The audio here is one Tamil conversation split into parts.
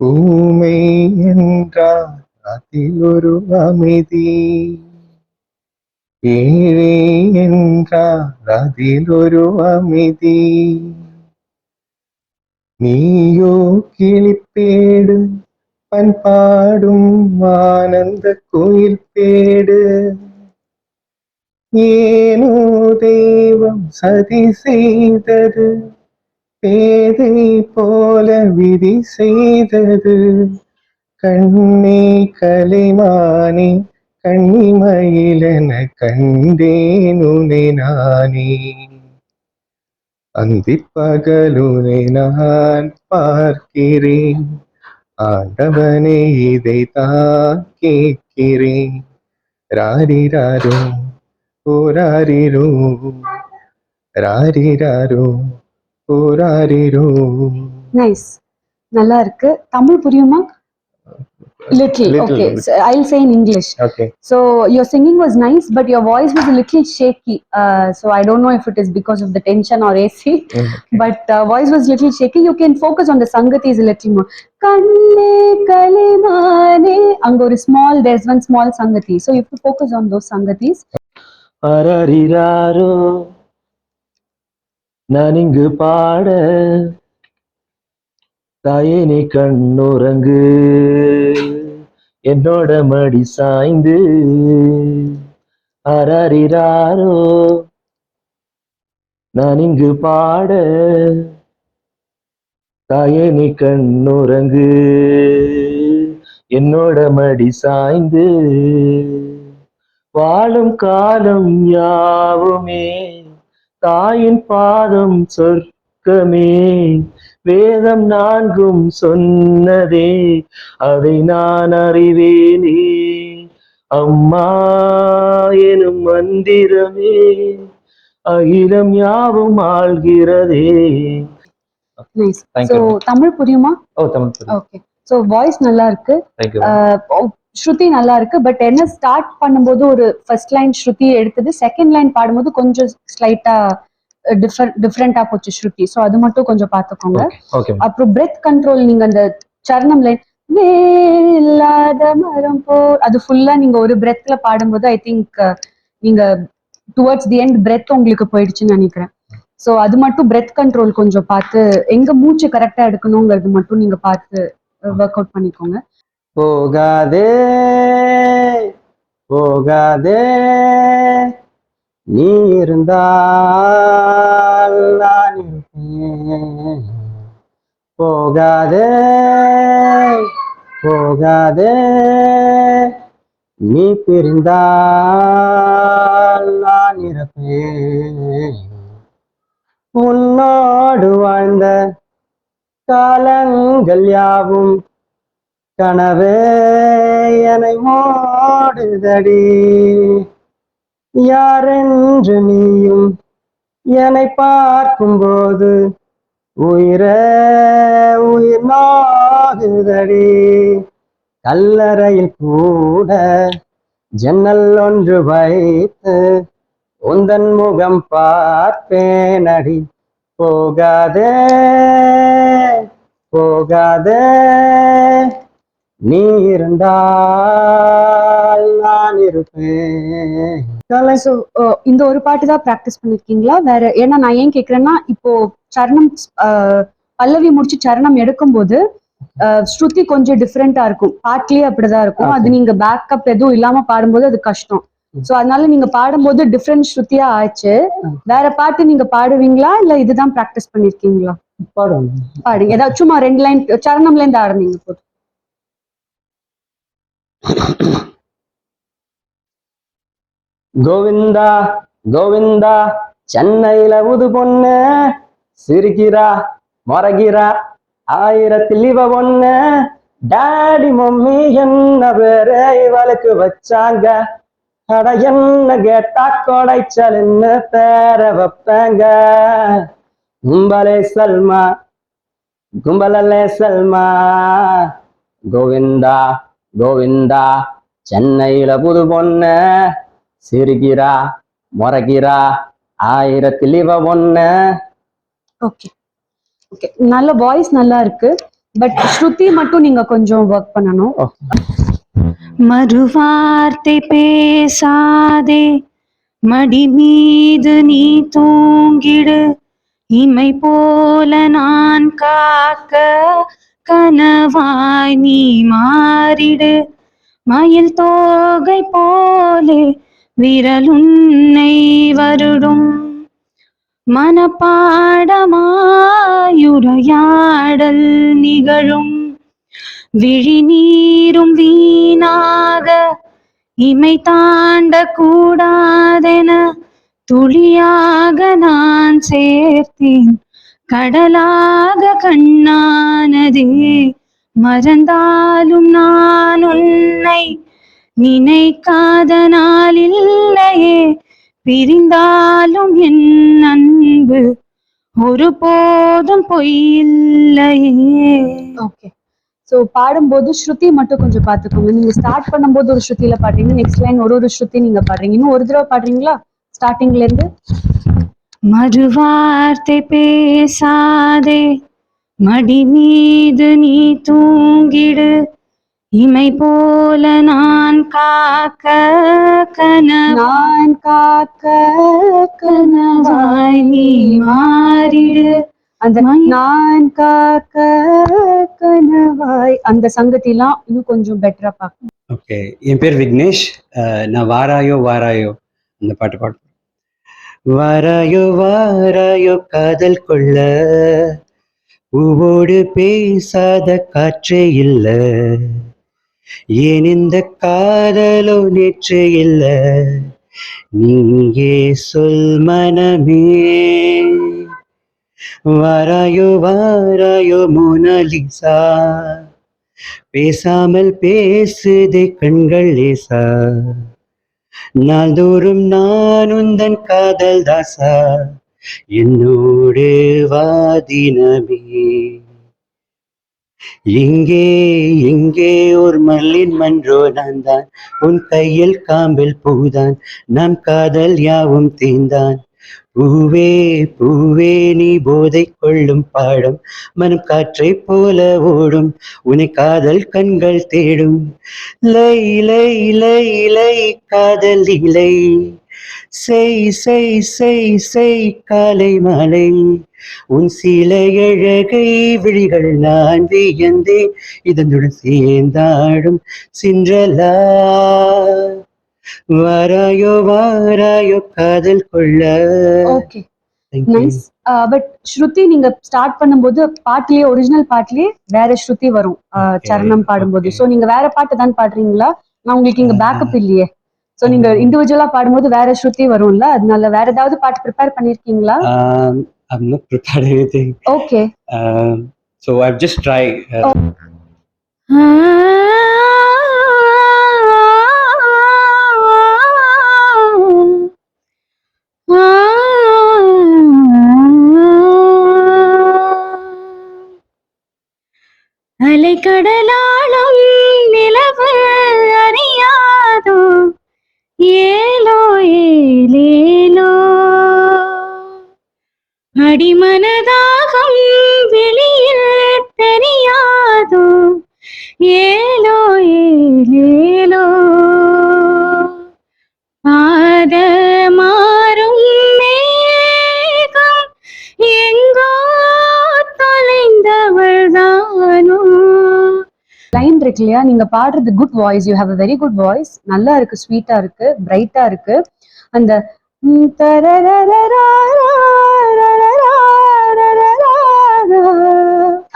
ஊமை என்றால் அதில் ஒரு அமைதி ஏழை என்றால் அதில் ஒரு அமைதி நீயோ கிளிப்பேடு பண்பாடும் ஆனந்த கோயில் பேடு ஏனோ தெய்வம் சதி செய்தது பேதை போல விதி செய்தது. கண்ணே கலைமானே கண்ணிமயிலன கண்டேன் நானே. அந்தி பகலுனை நான் பார்க்கிறேன் ஆண்டவனே இதை தான் கேட்கிறேன். ராரிராரோ ஓராரிரோ ராரிராரோ. ஓராரிரோ நைஸ் நல்லா இருக்கு தமிழ் புரியுமா little Little okay bit. I'll say in English okay So your singing was nice, but your voice was a little shaky. Uh, so I don't know if it is because of the tension or AC, but uh, voice was little shaky. You can focus on the sangatis a little more. Kanne kalimane. அங்க ஒரு small, there's one small sangati. So you have to focus on those sangatis. அரறிராரோ நான் இங்கு பாட தாயே நீ கண்ணுறங்கு. என்னோட மடி சாய்ந்து அரறிராரோ நான் இங்கு பாட தாயே நீ கண்ணுறங்கு. என்னோட மடி சாய்ந்து வாழும் காலம் யாவுமே. தாயின் பாதம் சொர்க்கமே வேதம் நான்கும் சொன்னதே அதை நான் அறிவேனே. அம்மா எனும் மந்திரமே அகிலம் யாவும் ஆள்கிறதே. தமிழ் புரியுமா? ஓ தமிழ் புரியுது. ஓகே ஸோ வாய்ஸ் நல்லா இருக்கு. Oh, ஸ்ருதி நல்லா இருக்கு. பட் என்ன ஸ்டார்ட் பண்ணும்போது ஒரு ஃபர்ஸ்ட் லைன் ஸ்ருதி எடுத்தது செகண்ட் லைன் பாடும்போது கொஞ்சம் ஸ்லைட்டா டிஃபரெண்ட் டிஃப்ரெண்டா போச்சு ஸ்ருதி. ஸோ அது மட்டும் கொஞ்சம் பார்த்துக்கோங்க. ஓகே அப்புறம் பிரெத் கண்ட்ரோல் நீங்க அந்த சரணம் லைன் வேல்லாத மரம் போ அது ஃபுல்லா நீங்க ஒரு பிரெத்ல பாடும்போது ஐ திங்க் நீங்க டுவர்ட்ஸ் தி எண்ட் பிரெத் உங்களுக்கு போயிடுச்சுன்னு நினைக்கிறேன். ஸோ அது மட்டும் பிரெத் கண்ட்ரோல் கொஞ்சம் பார்த்து எங்க மூச்சு கரெக்டா எடுக்கணுங்கிறது மட்டும் நீங்க பார்த்து ஒர்க் அவுட் பண்ணிக்கோங்க. போகாதே போகாதே. நீ இருந்தால் நான் இருப்பேன். போகாதே போகாதே. நீ பிரிந்தால் நான் இருப்பேன். உன்னோடு வாழ்ந்த காலங்கள் யாவும் கனவே என்னை மோடுதடி. யாரென்று நீயும் என்னை பார்க்கும்போது உயிரே உயிர் நாகுதடி. கல்லறையில் கூட ஜன்னல் ஒன்று வைத்து உந்தன் முகம் பார்ப்பேனடி. போகாதே போகாதே. நீ இருந்தால் நான் இருப்பேன். ஸோ இந்த ஒரு பாட்டு தான் ப்ராக்டிஸ் பண்ணிருக்கீங்களா? வேற ஏன்னா நான் ஏன் கேக்குறேன்னா இப்போ சரணம் அஹ், பல்லவி முடிச்சு சரணம் எடுக்கும்போது அஹ், ஸ்ருதி கொஞ்சம் டிஃப்ரெண்டா இருக்கும். பாட்லயே அப்படிதான் இருக்கும். அது நீங்க பேக்கப் எதுவும் இல்லாம பாடும்போது அது கஷ்டம். சோ அதனால நீங்க பாடும்போது டிஃப்ரெண்ட் ஸ்ருதியா ஆச்சு. வேற பாட்டு நீங்க பாடுவீங்களா? இல்ல இதுதான் ப்ராக்டிஸ் பண்ணிருக்கீங்களா? பாடுங்க ஏதாவது சும்மா ரெண்டு லைன் சரணம்ல இருந்து ஆரம்பிங்க போதும். கோவிந்தா கோவிந்தா சென்னையில உது பொண்ணு. சிரிக்கிறா மொரகிறா ஆயிரத்தில் இவ ஒண்ணு. டாடி மம்மி என்ன பேரு? இவளுக்கு வச்சாங்க. அட என்ன கேட்டா கொடைச்சலுன்னு பேர வைப்பாங்க. கும்பலே சல்மா கும்பலலே சல்மா. கோவிந்தா கோவிந்தா சென்னையில புது பொண்ணு. சிரிக்கிறா முறைக்கிறா ஆயிரத்தில் இவ ஒண்ணு. ஓகே. ஓகே. நல்ல வாய்ஸ் நல்லா இருக்கு. பட் ஸ்ருதி மட்டும் நீங்க கொஞ்சம் ஒர்க் பண்ணணும். மறுவார்த்தை பேசாதே. மடி மீது நீ தூங்கிடு. இமை போல நான் காக்க கனவாய் நீ மாறிடு. மயில் தோகை போலே விரலுன்னை வருடும். மனப்பாடமாயுரையாடல் நிகழும். விழிநீரும் வீணாக இமை தாண்ட கூடாதென துளியாக நான் சேர்த்தேன். கடலாக கண்ணானதே. மறந்தாலும் நான் உன்னை நினைக்காத நாளில்லையே பிரிந்தாலும் என் அன்பு ஒருபோதும் பொய்யில்லையே ஓகே ஸோ பாடும்போது ஸ்ருதி மட்டும் கொஞ்சம் பார்த்துக்கோங்க. நீங்க ஸ்டார்ட் பண்ணும்போது ஒரு ஸ்ருதியில பாடுறீங்க நெக்ஸ்ட் லைன் ஒரு ஒரு ஸ்ருதி நீங்க பாடுறீங்க. இன்னும் ஒரு தடவை பாடுறீங்களா? ஸ்டார்டிங்ல இருந்து? மறுவார்த்தை பேசாதே. மடி மீது நீ தூங்கிடு. இமை போல நான் காக்க கனவாய் நான் காக்க கனவாய் நீ மாறிடு. அந்த நான் காக்க கனவாய். அந்த சங்கத்திலாம் இன்னும் கொஞ்சம் பெட்டரா பார்க்கணும் ஓகே என் பேர் விக்னேஷ். நான் வாராயோ வாராயோ அந்த பாட்டு பாடு வாராயோ வாராயோ காதல் கொள்ள. உவோடு பேசாத காற்றே இல்ல. ஏன் இந்த காதலோ நேற்று இல்ல. நீயே சொல் மனமே. வாராயோ வாராயோ மோனாலிசா. பேசாமல் பேசுதே கண்கள் லேசா. நாள்தோறும் நான் உந்தன் காதல் தாசா என்னோடு வாதினமே இங்கே இங்கே ஒரு மல்லின் மன்றோ நான் தான் உன் கையில் காம்பில் பூதான் நம் காதல் யாவும் தீந்தான். பூவே பூவே நீ போதை கொள்ளும் பாடம் மனம் காற்றை போல ஓடும் உனை காதல் கண்கள் தேடும். லை லை லை லை காதல் இலை செய் செய் செய் செய் காலை மாலை. உன் சில அழகை விழிகள் நான் வியந்தேன் இதனுடன் சேர்ந்தாடும் சின்றலா. வாராயோ வாராயோ காதல் கொள்ள. ஓகே நைஸ் பட் ஸ்ருதி நீங்க ஸ்டார்ட் பண்ணும்போது பாட்டுலயே ஒரிஜினல் பாட்டுலயே வேற ஸ்ருதி வரும். Okay, சரணம் பாடும்போது. Okay. சோ நீங்க வேற பாட்டு தான் பாடுறீங்களா? நான் உங்களுக்கு இங்க. பேக்கப் இல்லையே. சோ நீங்க இண்டிவிஜுவலா பாடும்போது வேற ஸ்ருதி வரும்ல? அதனால வேற ஏதாவது பாட்டு ப்ரிப்பேர் பண்ணிருக்கீங்களா? Um, I'm not prepared anything. Okay Um, so I've just tried. Uh, அலை அலைக்கடலாளும் நிலவு அறியாதோ? ஏலோ ஏலேலோ? அடிமனதாகம் வெளியில் தெரியாதோ? ஏலோ ஏலேலோ? லைன் இருக்கு இல்லையா? நீங்க பாடுறது good voice you have a very good voice நல்லா இருக்கு ஸ்வீட்டா இருக்கு பிரைட்டா இருக்கு அந்த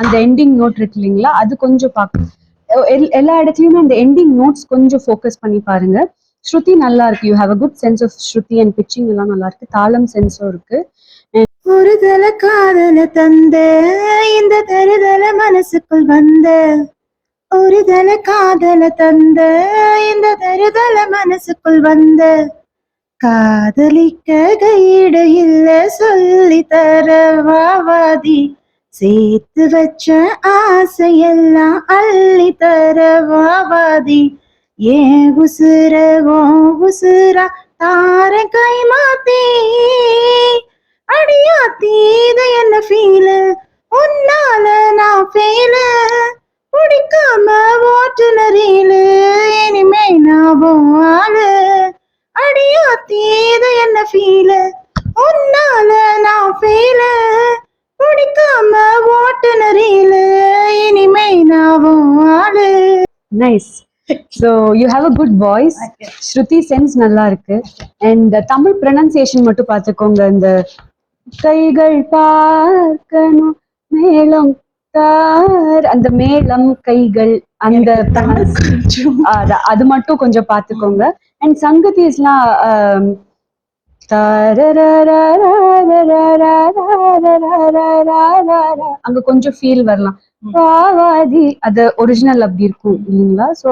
அந்த எண்டிங் நோட் இருக்கு. இல்லைங்களா அது கொஞ்சம் பார்க்கணும் எல்லா இடத்துலயுமே அந்த எண்டிங் நோட்ஸ் கொஞ்சம் ஃபோக்கஸ் பண்ணி பாருங்க ஸ்ருதி நல்லா இருக்கு you have a good sense of shruti and pitching எல்லாம் நல்லா இருக்கு தாளம் சென்ஸும் இருக்கு ஒரு தல காதல தந்த இந்த தருதல மனசுக்குள் வந்த ஒரு தல காதல தந்த இந்த தருதல மனசுக்குள் வந்த. காதலிக்க கையிட இல்ல சொல்லி தரவாவாதி சேர்த்து வச்ச ஆசையெல்லாம் அள்ளி தரவாவாதி ஏ உசுர ஓ உசுரா தார கை மாத்தி. அடியாத்தி இத என்ன ஃபீல உன்னால நான் ஃபீல பிடிக்காம ஓட்டுநரில் இனிமே ஞாபகம் ஆளு அடியோ தீத என்ன ஃபீல் உன்னால நான் ஃபீல் பிடிக்காம ஓட்டுநரில் இனிமே ஞாபகம் ஆளு nice so you have a good voice shruti sense நல்லா இருக்கு அண்ட் தமிழ் ப்ரொனன்சியேஷன் மட்டும் பார்த்துக்கோங்க. இந்த கைகள் பார்க்கணும் மேலும் தார் அந்த மேளம் கைகள் அந்த அது மட்டும் கொஞ்சம் பாத்துக்கோங்க அண்ட் சங்கதிஸ்லாம் அங்க கொஞ்சம். ஃபீல் வரலாம் பாவாதி அது ஒரிஜினல் அப்படி இருக்கும் இல்லைங்களா சோ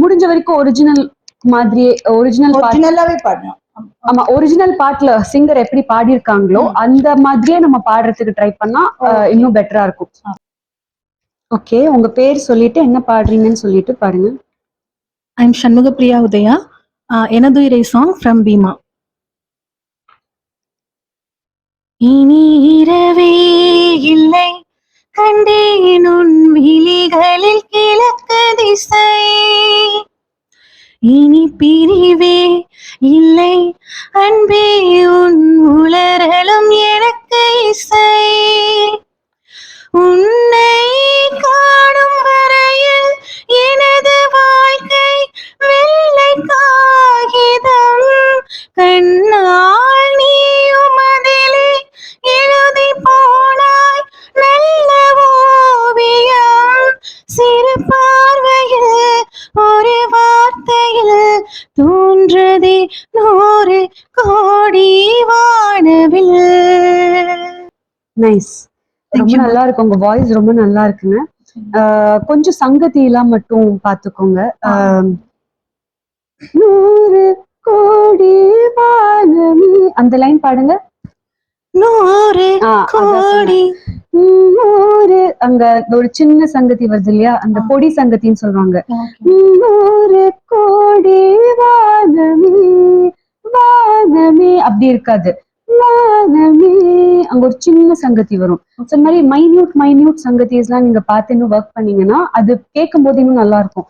முடிஞ்ச வரைக்கும் ஒரிஜினல் மாதிரியே ஒரிஜினல் ஒரிஜினலாவே பாடணும் ஆமா ஒரிஜினல் பாட்டுல சிங்கர் எப்படி பாடியிருக்காங்களோ அந்த மாதிரியே நம்ம பாடுறதுக்கு ட்ரை பண்ணா இன்னும் பெட்டரா இருக்கும் ஓகே உங்க பேர் சொல்லிட்டு என்ன பாடுறீங்கன்னு சொல்லிட்டு பாருங்க. சண்முக சண்முகப்பிரியா உதயா. ஆஹ் எனதுயிரை சாங் ஃப்ரம் பீமா இனி இரவே இல்லை. கண்டேன் உன் விழிகளில் கிழக்கு திசை. இனி பிரிவே இல்லை. அன்பே பார்வையில் ஒரு வார்த்தையில் தோன்றதே நூறு கோடி வானவில். நைஸ் ரொம்ப. நல்லா இருக்கு உங்க வாய்ஸ் ரொம்ப நல்லா இருக்குங்க கொஞ்சம் சங்கதி எல்லாம் மட்டும் பாத்துக்கோங்க. நூறு கோடி வானமே அந்த லைன் பாடுங்க. நூறு. கோடி. நூறு. அங்க ஒரு சின்ன சங்கதி வருது இல்லையா? அந்த பொடி சங்கத்தின்னு சொல்லுவாங்க. நூறு கோடி வானமே வானமே. அப்படி இருக்காது. வானமே. அங்க ஒரு சின்ன சங்கதி வரும். இந்த மாதிரி மைன்யூட் மைன்யூட் சங்கதிஸ் எல்லாம் நீங்க பார்த்து இன்னும் ஒர்க் பண்ணீங்கன்னா அது கேட்கும் போது இன்னும் நல்லா இருக்கும்.